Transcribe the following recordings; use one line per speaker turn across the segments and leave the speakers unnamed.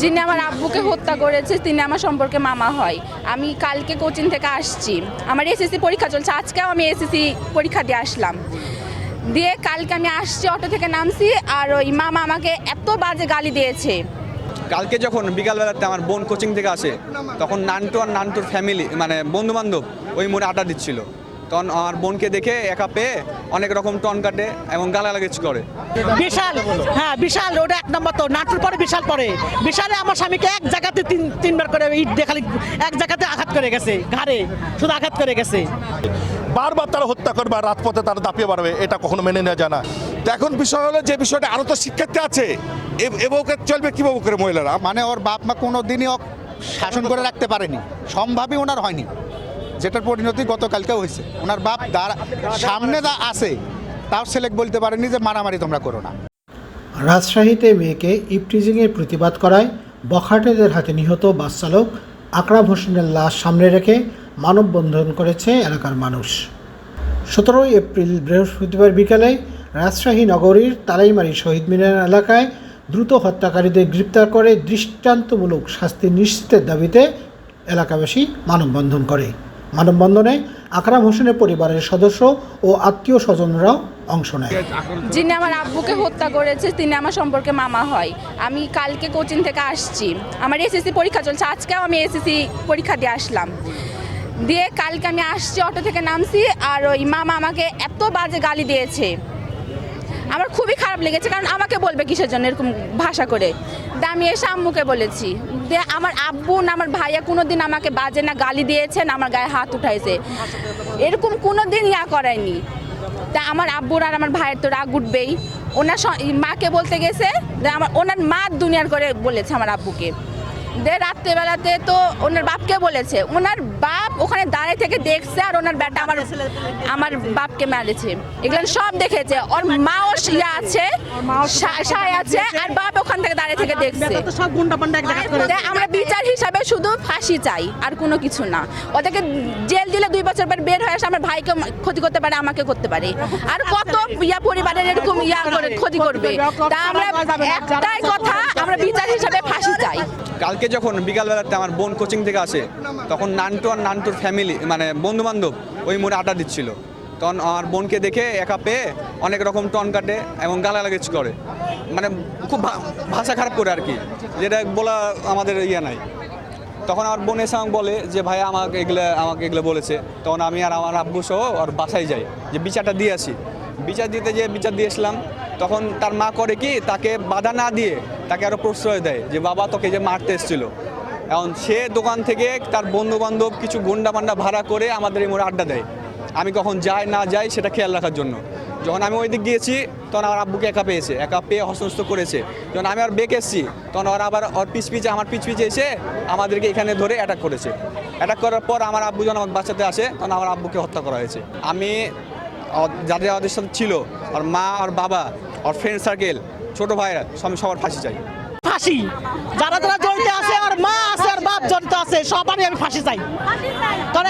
যিনি আমার আব্বুকে হত্যা করেছে, তিনি আমার সম্পর্কে মামা হয়। আমি কালকে কোচিং থেকে আসছি। আমার এসএসসি পরীক্ষা চলছে। আজকেও আমি এসএসসি পরীক্ষা দিয়ে আসলাম। দিয়ে কালকে আমি আসছি, অটো থেকে নামছি, আর ওই মামা আমাকে এত বাজে গালি দিয়েছে।
কালকে যখন বিকালবেলাতে আমার বোন কোচিং থেকে আসে, তখন নান্টু আর নান্টুর ফ্যামিলি মানে বন্ধু বান্ধব ওই মোড়ে আড্ডা দিচ্ছিল। তখন আমার বোনকে দেখে একা পেয়ে অনেক রকম টন কাটে এবং গালাগালিজ করে।
বিশাল হ্যাঁ বিশাল ওটা এক নম্বর তো নাটুর পরে বিশাল পরে। বিশালে আমার স্বামীকে এক জায়গাতে তিন তিনবার করে ইট দেখালি এক জায়গাতে আঘাত করে গেছে ঘাড়ে শুধু আঘাত করে গেছে।
বারবার তারা হত্যা করবে আর রাজপথে তারা দাপিয়ে বাড়বে এটা কখনো মেনে নেওয়া যায় না।
তো এখন বিষয় হলো যে বিষয়টা আরও তো শিক্ষার্থী আছে এ- এ বউকে চলবে কীভাবে করে মহিলারা?
মানে ওর বাপ মা কোনো দিনই শাসন করে রাখতে পারেনি সম্ভাবই ওনার হয়নি। যেটার পরিণতি গতকালকেও হয়েছে। ওনার বাপ দাঁড়া, সামনে যা আছে, তাও ছেলেক বলতে পারেনি যে মারামারি তোমরা করো না।
রাজশাহীতে মেয়েকে ইপটিজিংয়ের প্রতিবাদ করায় বখাটেদের হাতে নিহত বাস চালক আকরাম হোসেনের লাশ সামনে রেখে মানববন্ধন করেছে এলাকার মানুষ। সতেরোই এপ্রিল বৃহস্পতিবার বিকালে রাজশাহী নগরীর তালাইমারি শহীদ মিনার এলাকায় দ্রুত হত্যাকারীদের গ্রেপ্তার করে দৃষ্টান্তমূলক শাস্তি নিশ্চিতের দাবিতে এলাকাবাসী মানববন্ধন করে। মানববন্ধনে আকরাম হোসেনের পরিবারের সদস্য ও আত্মীয় স্বজনরাও অংশ নেয়।
যিনি আমার আব্বুকে হত্যা করেছে, তিনি আমার সম্পর্কে মামা হয়। আমি কালকে কোচিং থেকে আসছি। আমার এসএসসি পরীক্ষা চলছে। আজকেও আমি এসএসসি পরীক্ষা দিয়ে আসলাম। দিয়ে কালকে আমি আসছি, অটো থেকে নামছি, আর ওই মামা আমাকে এত বাজে গালি দিয়েছে। আমার খুবই খারাপ লেগেছে, কারণ আমাকে বলবে কিসের জন্য এরকম ভাষা করে। আমি এসে আম্মুকে বলেছি দিয়ে আমার আব্বু না আমার ভাইয়া কোনো দিন আমাকে বাজে না গালি দিয়েছে না আমার গায়ে হাত উঠাইছে। এরকম কোনো দিন ইয়া করায়নি। তা আমার আব্বুর আর আমার ভাইয়ের তো রাগ উঠবেই। ওনার মাকে বলতে গেছে যে আমার, ওনার মা দুনিয়ার করে বলেছে আমার আব্বুকে। দে, রাত্রেবেলাতে তো ওনার বাপকে বলেছে। ওনার বাপ ওখানে দাঁড়িয়ে থেকে দেখছে আর ওনার ব্যাটা আমার আমার বাপকে মেরেছে। এগুলো সব দেখেছে। ওর মাও ইয়া আছে আছে, আর বাপ থেকে দেখছে।
সব গুন্ডা পান্ডা এক জায়গায় করে।
আমরা বিচার হিসাবে শুধু ফাঁসি চাই আর কোনো কিছু না। ওদেরকে জেল দিলে দুই বছর পর বের হয়ে আসে আমার ভাইকে ক্ষতি করতে পারে আমাকে করতে পারে। আর কত ইয়া পরিবারের এরকম ইয়া করে ক্ষতি করবে তা আমরা একটাই কথা আমরা বিচার হিসাবে ফাঁসি চাই।
কালকে যখন বিকালবেলাতে আমার বোন কোচিং থেকে আসে তখন নান্টু আর নান্টুর ফ্যামিলি মানে বন্ধু বান্ধব ওই মোড়ে আড্ডা দিচ্ছিল। তখন আমার বোনকে দেখে একা পেয়ে অনেক রকম টন কাটে এবং গালা গালাগালিজ করে। মানে খুব ভাষা খারাপ করে আর কি, যেটা বলা আমাদের ইয়ে নাই। তখন আমার বোন এসে আমাকে বলে যে, ভাই, আমাকে এগুলো আমাকে এগুলো বলেছে। তখন আমি আর আমার আব্বু সহ আর বাসায় যাই, যে বিচারটা দিয়ে আসি। বিচার দিতে যে বিচার দিয়ে আসলাম। তখন তার মা করে কি, তাকে বাধা না দিয়ে তাকে আরও প্রশ্রয় দেয় যে, বাবা, তোকে যে মারতে এসেছিল। এখন সে দোকান থেকে তার বন্ধু বান্ধব কিছু গুন্ডা পান্ডা ভাড়া করে আমাদের এই মোড়ে আড্ডা দেয়। আমি কখন যাই, না যাই, সেটা খেয়াল রাখার জন্য। যখন আমি ওই দিক গিয়েছি, তখন আমার আব্বুকে একা পেয়েছে, একা পেয়ে হস্তস্থ করেছে। যখন আমি আর বেঁকে এসেছি, তখন ওরা আবার ওর পিছ পিছে, আমার পিছ পিছে এসে আমাদেরকে এখানে ধরে অ্যাটাক করেছে। অ্যাটাক করার পর আমার আব্বু যখন আমাকে বাঁচাতে আসে, তখন আমার আব্বুকে হত্যা করা হয়েছে। আমি যাদের ওদের সাথে ছিল, ওর মা আর বাবা, ওর ফ্রেন্ড সার্কেল ছোটো ভাইরা সব সবার ফাঁসি চাই।
ফাঁসি। যারা যারা জড়িত আছে আর মা আছে আর বাপ জড়িত আছে সবারই আমি ফাঁসি চাই। কারণ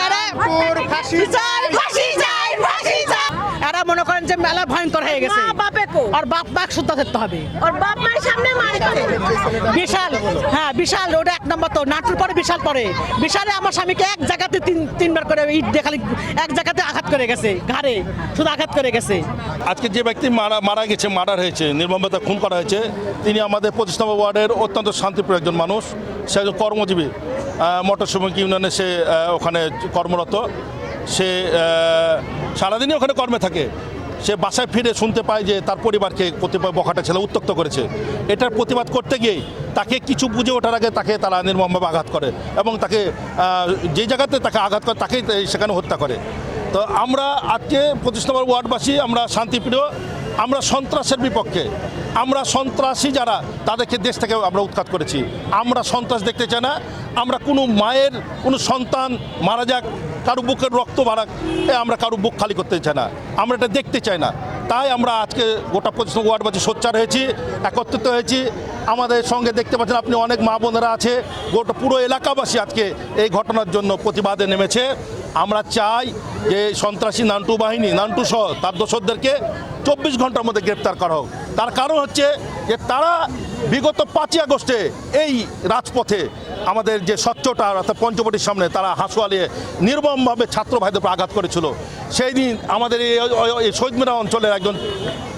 ফাঁসি চাই ফাঁসি চাই ফাঁসি চাই। এরা মনে করেন যে মেলা ভয়ঙ্কর হয়ে গেছে। আর বাপ মাক শুদ্ধ থাকতে হবে।
ওর বাপ মায়ের সামনে
বিশাল হ্যাঁ বিশাল ওটা এক নম্বর তো নাটুর পরে বিশাল পরে। বিশালে আমার স্বামীকে এক জায়গাতে তিন তিনবার করে ইট দেখালি এক জায়গাতে আঘাত করে গেছে ঘাড়ে শুধু আঘাত করে গেছে।
আজকে যে ব্যক্তি মারা মারা গেছে মার্ডার হয়েছে নির্মমতা খুন করা হয়েছে তিনি আমাদের পঁচিশ নম্বর ওয়ার্ডের অত্যন্ত শান্তিপ্রিয় একজন মানুষ। সে একজন কর্মজীবী মোটর শ্রমিক ইউনিয়নে সে ওখানে কর্মরত। সে সারাদিনই ওখানে কর্মে থাকে। সে বাসায় ফিরে শুনতে পায় যে তার পরিবারকে কতিপয় বখাটা ছেলে উত্তক্ত করেছে। এটার প্রতিবাদ করতে গিয়ে তাকে কিছু বুঝে ওঠার আগে তাকে তারা নির্মমভাবে আঘাত করে এবং তাকে যে জায়গাতে তাকে আঘাত করে তাকেই সেখানে হত্যা করে। তো আমরা আজকে পঁচিশ নম্বর ওয়ার্ডবাসী, আমরা শান্তিপ্রিয়, আমরা সন্ত্রাসের বিপক্ষে, আমরা সন্ত্রাসী যারা, তাদেরকে দেশ থেকে আমরা উৎখাত করেছি। আমরা সন্ত্রাস দেখতে চাই না, আমরা কোনো মায়ের, কোনো সন্তান মারা যাক কারও বুকের রক্ত এ আমরা কারও বুক খালি করতে চাই না। আমরা এটা দেখতে চাই না। তাই আমরা আজকে গোটা পঁচিশ ওয়ার্ডবাসী সোচ্চার হয়েছি, একত্রিত হয়েছি। আমাদের সঙ্গে দেখতে পাচ্ছেন আপনি অনেক মা বোনেরা আছে। গোটা পুরো এলাকাবাসী আজকে এই ঘটনার জন্য প্রতিবাদে নেমেছে। আমরা চাই যে সন্ত্রাসী নান্টু বাহিনী, নান্টু সহ তার দোসরদেরকে চব্বিশ ঘণ্টার মধ্যে গ্রেপ্তার করা হোক। তার কারণ হচ্ছে যে তারা বিগত পাঁচই আগস্টে এই রাজপথে আমাদের যে স্বচ্ছতা অর্থাৎ পঞ্চবটির সামনে তারা হাসুয়ালিয়ে নির্মমভাবে ছাত্র ভাইদের উপর আঘাত করেছিল। সেই দিন আমাদের এই এই শহীদ মিনা অঞ্চলের একজন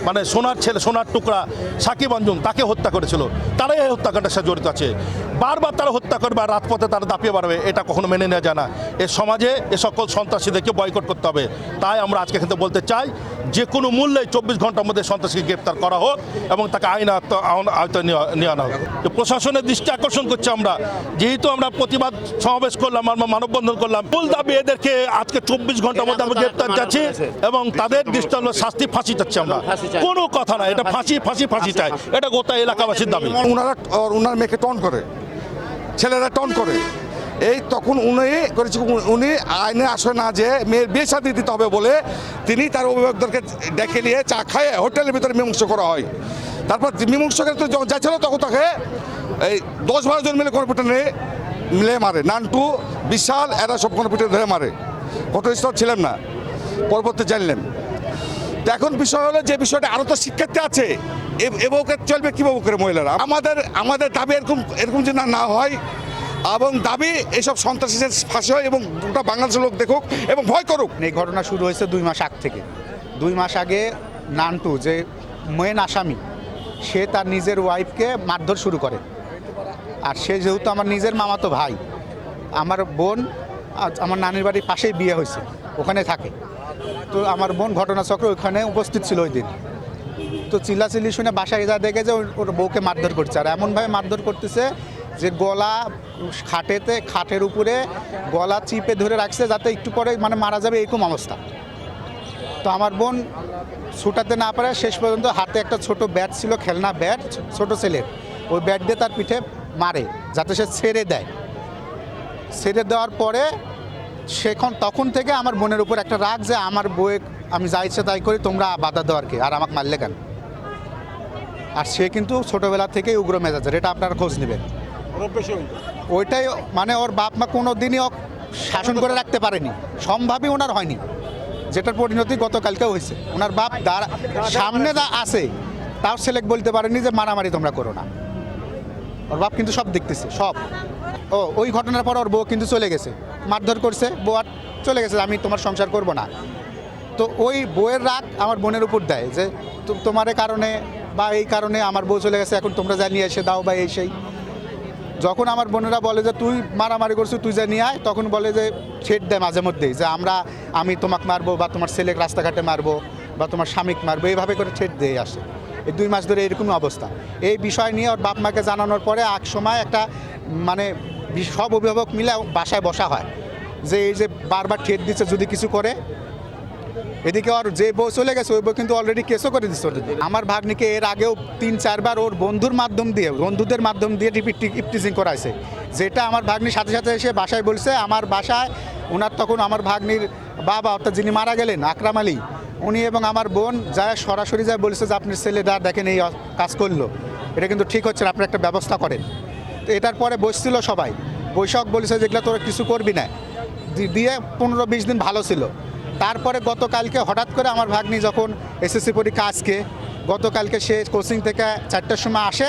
মানে সোনার ছেলে, সোনার টুকরা সাকিব আঞ্জুম তাকে হত্যা করেছিল। তারাই এই হত্যাকাণ্ডের সাথে জড়িত আছে। বারবার তারা হত্যা করবে আর রাজপথে তারা দাপিয়ে বাড়বে, এটা কখনো মেনে নেওয়া যায় না। এ সমাজে এ সকল সন্ত্রাসীদেরকে বয়কট করতে হবে। তাই আমরা আজকে কিন্তু বলতে চাই যে কোনো মূল্যে চব্বিশ ঘণ্টার মধ্যে সন্ত্রাসীকে গ্রেপ্তার করা হোক এবং তাকে আইন আওতায় নিয়ে আনা হোক। প্রশাসনের দৃষ্টি আকর্ষণ করছে আমরা। যেহেতু আমরা প্রতিবাদ সমাবেশ করলাম, আমরা মানববন্ধন করলাম মূল দাবি এদেরকে আজকে চব্বিশ ঘণ্টার মধ্যে আমরা গ্রেপ্তার যাচ্ছি এবং তাদের দৃষ্টান্ত শাস্তি ফাঁসি চাচ্ছি আমরা। কোনো কথা না, এটা ফাঁসি ফাঁসি ফাঁসি চাই। এটা গোটা এলাকাবাসীর দাবি।
ওনারা ওনার মেয়েকে টন করে। ছেলেরা টন করে। এই তখন উনি করেছে উনি আইনে আসে না যে মেয়ের বিয়ে শাদী দিতে হবে বলে তিনি তার অভিভাবকদেরকে ডেকে নিয়ে চা খায় হোটেলের ভিতরে মীমাংস করা হয়। তারপর মীমাংস করে যখন যাচ্ছিল তখন তাকে এই দশ বারো জন মিলে কম্পিউটার নিয়ে মিলে মারে। নানটু, বিশাল, এরা সব কম্পিউটার ধরে মারে। ঘটনাস্থল ছিলেন না। পরবর্তী জানলেন। তো এখন বিষয় হলো যে বিষয়টা আরও তো শিক্ষার্থী আছে। এ- এভাবে চলবে কীভাবে করে মহিলারা? আমাদের আমাদের দাবি এরকম এরকম যে না হয় এবং দাবি এইসব সন্ত্রাসীদের ফাঁসি হয় এবং গোটা বাংলাদেশের লোক দেখুক এবং ভয় করুক।
এই ঘটনা শুরু হয়েছে দুই মাস আগ থেকে। দুই মাস আগে নান্টু, যে মেন আসামি, সে তার নিজের ওয়াইফকে মারধর শুরু করে। আর সে যেহেতু আমার নিজের মামাতো ভাই, আমার বোন আমার নানির বাড়ির পাশেই বিয়ে হয়েছে, ওখানে থাকে। তো আমার বোন ঘটনাচক্র ওখানে উপস্থিত ছিল ওই দিন। তো চিল্লাচিল্লি শুনে বাসায় যা দেখে যে ওর বউকে মারধর করছে। আর এমনভাবে মারধর করতেছে যে গলা খাটেতে, খাটের উপরে গলা চিপে ধরে রাখছে যাতে একটু পরে মানে মারা যাবে এরকম অবস্থা। তো আমার বোন ছুটাতে না পারে, শেষ পর্যন্ত হাতে একটা ছোট ব্যাট ছিল, খেলনা ব্যাট, ছোট ছেলের। ওই ব্যাট দিয়ে তার পিঠে মারে, যাতে সে ছেড়ে দেয়। ছেড়ে দেওয়ার পরে সেখন তখন থেকে আমার বোনের উপর একটা রাগ যে আমার বউয়ে, আমি যা ইচ্ছে তাই করি, তোমরা বাধা দেওয়ার কি? আর আমাকে মারলে কেন? আর সে কিন্তু ছোটবেলা থেকেই উগ্র মেজাজের, এটা আপনারা খোঁজ নেবেন। ওইটাই মানে ওর বাপ মা কোনো দিনই শাসন করে রাখতে পারেনি। সম্ভাবই ওনার হয়নি। যেটার পরিণতি গতকালকে হয়েছে। ওনার বাপ দাঁড়া, সামনে যা আছে, তাও ছেলেক বলতে পারেনি যে মারামারি তোমরা করো না। ওর বাপ কিন্তু সব দেখতেছে, সব। ও, ওই ঘটনার পর ওর বউ কিন্তু চলে গেছে। মারধর করছে, বউ আর চলে গেছে, আমি তোমার সংসার করব না। তো ওই বউয়ের রাগ আমার বোনের উপর দেয় যে তোমার কারণে বা এই কারণে আমার বউ চলে গেছে, এখন তোমরা যা নিয়ে এসে দাও বা এই সেই। যখন আমার বোনেরা বলে যে, তুই মারামারি করছিস, তুই যে নিয়ে আয়, তখন বলে যে ছেট দেয় মাঝে মধ্যেই। যে, আমরা, আমি তোমাকে মারবো বা তোমার ছেলে রাস্তাঘাটে মারবো বা তোমার স্বামীকে মারবো। এইভাবে করে ছেট দিয়ে আসে। এই দুই মাস ধরে এরকমই অবস্থা। এই বিষয় নিয়ে ওর বাপ মাকে জানানোর পরে এক সময় একটা মানে সব অভিভাবক মিলে বাসায় বসা হয়। যে, এই যে বারবার ঠেট দিচ্ছে, যদি কিছু করে এদিকে ওর যে বউ চলে গেছে, ওই বউ কিন্তু অলরেডি কেসও করে দিচ্ছে আমার ভাগ্নিকে এর আগেও তিন, চারবার ওর বন্ধুর মাধ্যম দিয়ে, বন্ধুদের মাধ্যম দিয়ে ইপটিজিং করাইছে। যেটা আমার ভাগ্নির সাথে সাথে এসে বাসায় বলছে, আমার বাসায় ওনার তখন আমার ভাগ্নির বাবা, অর্থাৎ যিনি মারা গেলেন, আকরাম আলী, উনি এবং আমার বোন যা সরাসরি যা বলছে যে, আপনার ছেলেটা দেখেন এই কাজ করল। এটা কিন্তু ঠিক হচ্ছে না, আপনি একটা ব্যবস্থা করেন। তো এটার পরে বসছিল সবাই। বৈশাখ বলেছে যেগুলো তোরা কিছু করবি না। দিয়ে পনেরো, বিশ দিন ভালো ছিল। তারপরে গতকালকে হঠাৎ করে আমার ভাগ্নি যখন এসএসসি পরীক্ষা আজকে গতকালকে সে কোচিং থেকে চারটার সময় আসে।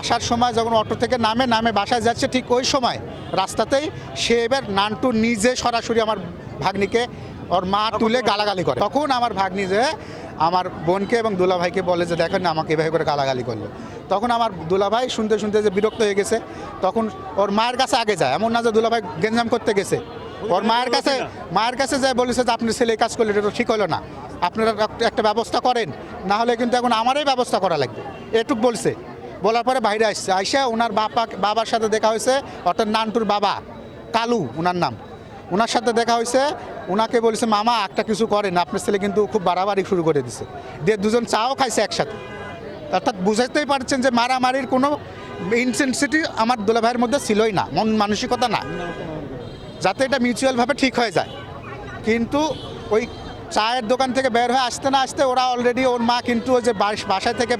আসার সময় যখন অটো থেকে নামে নামে বাসায় যাচ্ছে ঠিক ওই সময় রাস্তাতেই সে এবার নানটু নিজে সরাসরি আমার ভাগ্নিকে ওর মা তুলে গালাগালি করে। তখন আমার ভাগ্নি যে আমার বোনকে এবং দুলাভাইকে বলে যে দেখেন না আমাকে এভাবে করে গালাগালি করল। তখন আমার দুলাভাই শুনতে শুনতে যে বিরক্ত হয়ে গেছে। তখন ওর মায়ের কাছে আগে যায়। এমন না যে দুলাভাই গেঞ্জাম করতে গেছে। ওর মায়ের কাছে মায়ের কাছে যায় বলেছে যে আপনি ছেলে কাজ করলে এটা ঠিক হলো না। আপনারা একটা- ব্যবস্থা করেন, না হলে কিন্তু এখন আমারই ব্যবস্থা করা লাগবে। এটুক বলছে। বলার পরে বাইরে আসছে। আইসা ওনার বাবা বাবার সাথে দেখা হয়েছে, অর্থাৎ নানটুর বাবা, কালু ওনার নাম। ওনার সাথে দেখা হয়েছে ওনাকে বলেছে, মামা, একটা কিছু করেন, আপনার ছেলে কিন্তু খুব বাড়াবাড়ি শুরু করে দিছে। দিয়ে দুজন চাও খাইছে একসাথে। অর্থাৎ বুঝাতেই পারছেন যে মারামারির কোনো ইনসেন্সিটি আমার দুলাভাইয়ের মধ্যে ছিলই না, মন মানসিকতা না। যাতে এটা মিউচুয়ালভাবে ঠিক হয়ে যায়। কিন্তু ওই চায়ের দোকান থেকে বের হয়ে আসতে না আসতে ওরা অলরেডি ওর মা কিন্তু ওই যে বাস- বাসায় থেকে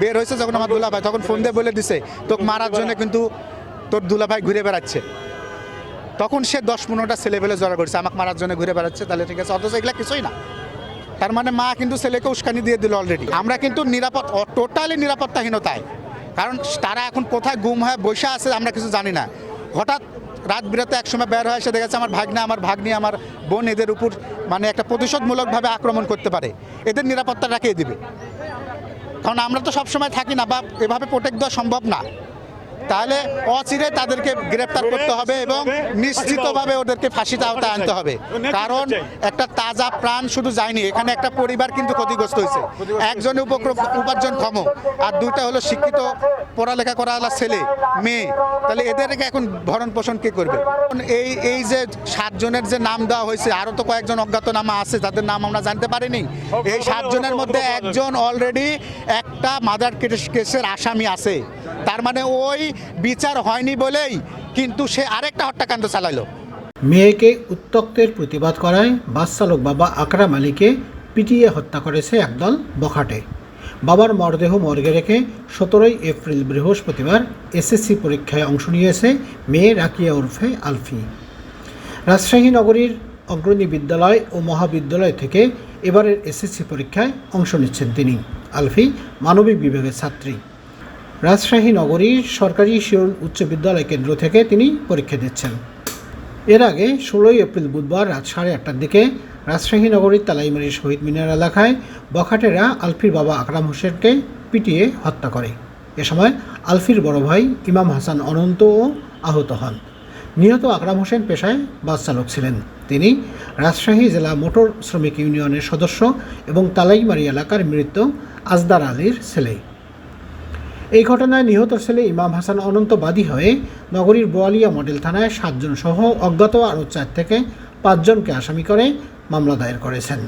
বের হয়েছে যখন আমার দুলাভাই, তখন ফোন দিয়ে বলে দিছে, তোকে মারার জন্য কিন্তু তোর দুলাভাই ঘুরে বেড়াচ্ছে। তখন সে দশ পনেরোটা ছেলে পেলে জড়া করছে, আমাকে মারার জন্য ঘুরে বেড়াচ্ছে, তাহলে ঠিক আছে। অথচ এগুলো কিছুই না। তার মানে মা কিন্তু ছেলেকে উস্কানি দিয়ে দিল অলরেডি আমরা কিন্তু নিরাপদ টোটালি নিরাপত্তাহীনতায়। কারণ তারা এখন কোথায় গুম হয়ে বসে আছে আমরা কিছু জানি না। হঠাৎ রাত বিরাতে একসময় বের হয় এসে দেখেছে আমার ভাগ্নে, আমার ভাগ্নি, আমার বোন এদের উপর মানে একটা প্রতিশোধমূলকভাবে আক্রমণ করতে পারে। এদের নিরাপত্তা রাখিয়ে দিবে। কারণ আমরা তো সবসময় থাকি না বা এভাবে প্রোটেক্ট দেওয়া সম্ভব না। তাহলে অচিরে তাদেরকে গ্রেপ্তার করতে হবে এবং নিশ্চিতভাবে ওদেরকে ফাঁসিতে আওতায় আনতে হবে। কারণ একটা তাজা প্রাণ শুধু যায়নি এখানে একটা পরিবার কিন্তু ক্ষতিগ্রস্ত হয়েছে। একজনে উপক্র- উপার্জন ক্ষম আর দুইটা হলো শিক্ষিত পড়ালেখা করা ছেলে মেয়ে। তাহলে এদেরকে এখন ভরণ পোষণ কে করবে? এই এই যে সাতজনের যে নাম দেওয়া হয়েছে আরও তো কয়েকজন অজ্ঞাতনামা আছে যাদের নাম আমরা জানতে পারিনি। এই সাতজনের মধ্যে একজন অলরেডি একটা মাদার কেসের আসামি আছে। তার মানে ওই বিচার হয়নি বলেই কিন্তু সে আরেকটা হত্যাকাণ্ড চালাইলো।
মেয়েকে উত্তক্তের প্রতিবাদ করায় বাস চালক বাবা আকরাম আলীকে পিটিয়ে হত্যা করেছে একদল বখাটে। বাবার মরদেহ মর্গে রেখে সতেরোই এপ্রিল বৃহস্পতিবার এসএসসি পরীক্ষায় অংশ নিয়েছে মেয়ে রাকিয়া ওরফে আলফি। রাজশাহী নগরীর অগ্রণী বিদ্যালয় ও মহাবিদ্যালয় থেকে এবারের এসএসসি পরীক্ষায় অংশ নিচ্ছেন তিনি। আলফি মানবিক বিভাগের ছাত্রী। রাজশাহী নগরীর সরকারি শিওল উচ্চ বিদ্যালয় কেন্দ্র থেকে তিনি পরীক্ষা দিচ্ছেন। এর আগে ষোলোই এপ্রিল বুধবার রাত সাড়ে আটটার দিকে রাজশাহী নগরীর তালাইমারি শহীদ মিনার এলাকায় বখাটেরা আলফির বাবা আকরাম হোসেনকে পিটিয়ে হত্যা করে। এ সময় আলফির বড় ভাই ইমাম হাসান অনন্তও আহত হন। নিহত আকরাম হোসেন পেশায় বাস চালক ছিলেন। তিনি রাজশাহী জেলা মোটর শ্রমিক ইউনিয়নের সদস্য এবং তালাইমারি এলাকার মৃত আজদার আলীর ছেলে। এই ঘটনায় নিহত ছেলে ইমাম হাসান অনন্ত বাদী হয়ে নগরীর বোয়ালিয়া মডেল থানায় সাতজন সহ অজ্ঞাত আরও চার থেকে পাঁচজনকে আসামি করে মামলা দায়ের করেছেন।